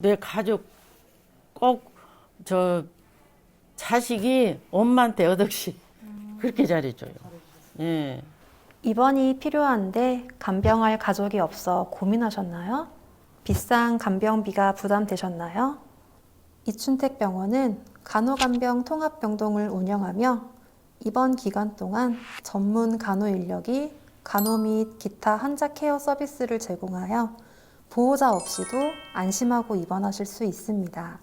내 가족 꼭 저 자식이 엄마한테 여덕씩 그렇게 잘해줘요. 예. 입원이 필요한데 간병할 가족이 없어 고민하셨나요? 비싼 간병비가 부담되셨나요? 이춘택 병원은 간호간병 통합병동을 운영하며 입원 기간 동안 전문 간호 인력이 간호 및 기타 환자 케어 서비스를 제공하여 보호자 없이도 안심하고 입원하실 수 있습니다.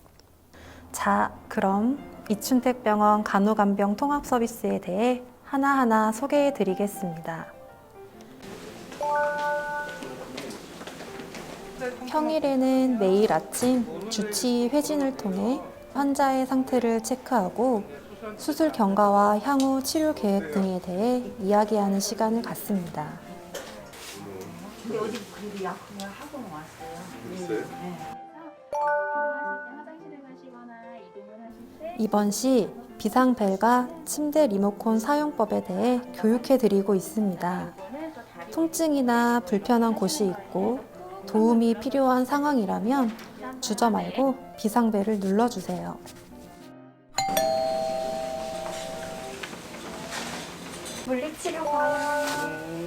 자, 그럼 이춘택 병원 간호간병 통합 서비스에 대해 하나하나 소개해 드리겠습니다. 평일에는 매일 아침 주치의 회진을 통해 환자의 상태를 체크하고 수술 경과와 향후 치료 계획 등에 대해 이야기하는 시간을 갖습니다. 근데 어디 그래도 약국을 하고 왔어요. 이동을 하실 때 이번 시 비상벨과 침대 리모컨 사용법에 대해 교육해 드리고 있습니다. 통증이나 불편한 곳이 있고 도움이 필요한 상황이라면 주저 말고 비상벨을 눌러주세요. 물리치료 봐요.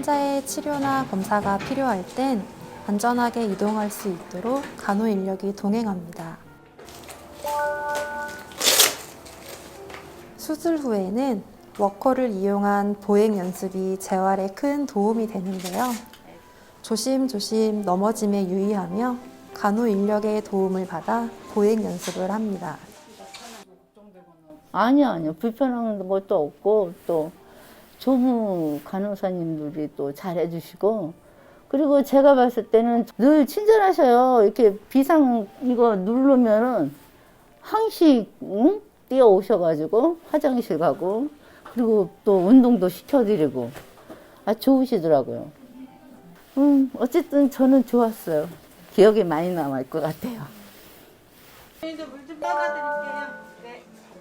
환자의 치료나 검사가 필요할 땐 안전하게 이동할 수 있도록 간호 인력이 동행합니다. 수술 후에는 워커를 이용한 보행 연습이 재활에 큰 도움이 되는데요. 조심조심 넘어짐에 유의하며 간호 인력의 도움을 받아 보행 연습을 합니다. 아니요, 아니요. 불편한 것도 없고, 또, 조무 간호사님들이 또 잘해주시고, 그리고 제가 봤을 때는 늘 친절하셔요. 이렇게 비상 이거 누르면은 항시, 응? 뛰어 오셔가지고, 화장실 가고, 그리고 또 운동도 시켜드리고, 아, 좋으시더라고요. 음, 어쨌든 저는 좋았어요. 기억에 많이 남을 것 같아요. 이제 물좀 떠다드릴게요.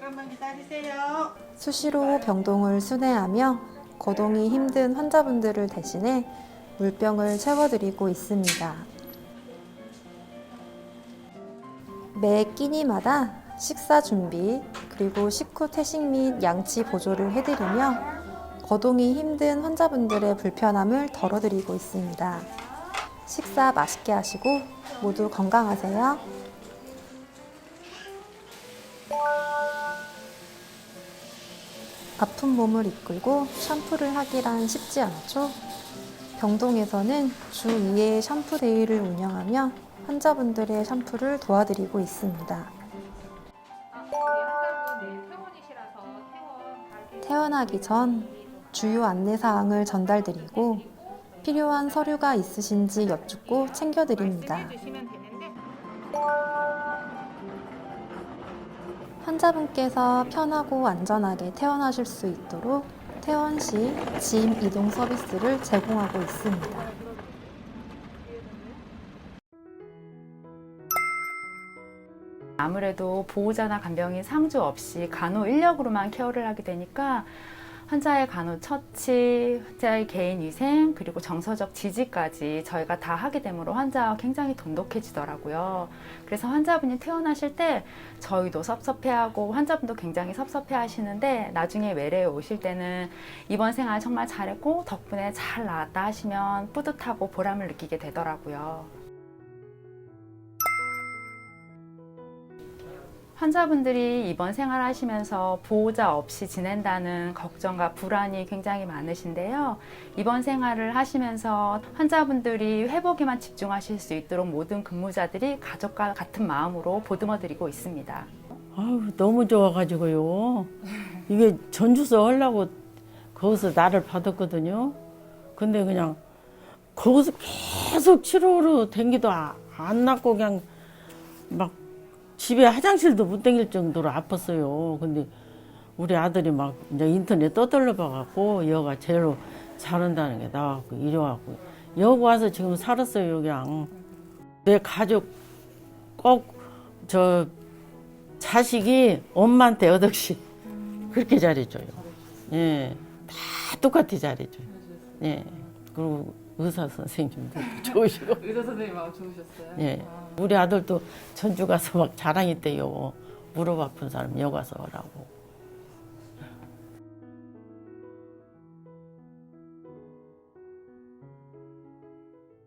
네, 잠깐만 기다리세요. 수시로 병동을 순회하며 거동이 힘든 환자분들을 대신해 물병을 채워드리고 있습니다. 매 끼니마다 식사 준비 그리고 식후 퇴식 및 양치 보조를 해드리며 거동이 힘든 환자분들의 불편함을 덜어드리고 있습니다. 식사 맛있게 하시고 모두 건강하세요. 아픈 몸을 이끌고 샴푸를 하기란 쉽지 않죠. 병동에서는 주 2회 샴푸 데이를 운영하며 환자분들의 샴푸를 도와드리고 있습니다. 퇴원하기 전 주요 안내사항을 전달드리고 필요한 서류가 있으신지 여쭙고 챙겨드립니다. 환자분께서 편하고 안전하게 퇴원하실 수 있도록 퇴원 시 짐 이동 서비스를 제공하고 있습니다. 아무래도 보호자나 간병인 상주 없이 간호 인력으로만 케어를 하게 되니까 환자의 간호 처치, 환자의 개인 위생, 그리고 정서적 지지까지 저희가 다 하게 되므로 환자가 굉장히 돈독해지더라고요. 그래서 환자분이 퇴원하실 때 저희도 섭섭해하고 환자분도 굉장히 섭섭해 하시는데 나중에 외래에 오실 때는 이번 생활 정말 잘했고 덕분에 잘 나았다 하시면 뿌듯하고 보람을 느끼게 되더라고요. 환자분들이 입원 생활하시면서 보호자 없이 지낸다는 걱정과 불안이 굉장히 많으신데요. 입원 생활을 하시면서 환자분들이 회복에만 집중하실 수 있도록 모든 근무자들이 가족과 같은 마음으로 보듬어 드리고 있습니다. 아유, 너무 좋아가지고요. 이게 전주서 하려고 거기서 나를 받았거든요. 근데 그냥 거기서 계속 치료로 댕기도 아- 안 낫고 그냥 막 집에 화장실도 못 댕길 정도로 아팠어요. 근데 우리 아들이 막 이제 인터넷 떠들러 봐갖고 여가 제일로 잘한다는 게 나와갖고 이리 와갖고 여기 와서 지금 살았어요, 그냥. 내 가족 꼭 저 자식이 엄마한테 여덕씩 그렇게 잘해줘요. 예, 다 똑같이 잘해줘요. 예, 그리고 의사 선생님도 좋으시고. 의사 선생님하고 좋으셨어요? 예. 우리 아들도 전주 가서 막 자랑했대요. 무릎 아픈 사람 여 가서 오라고.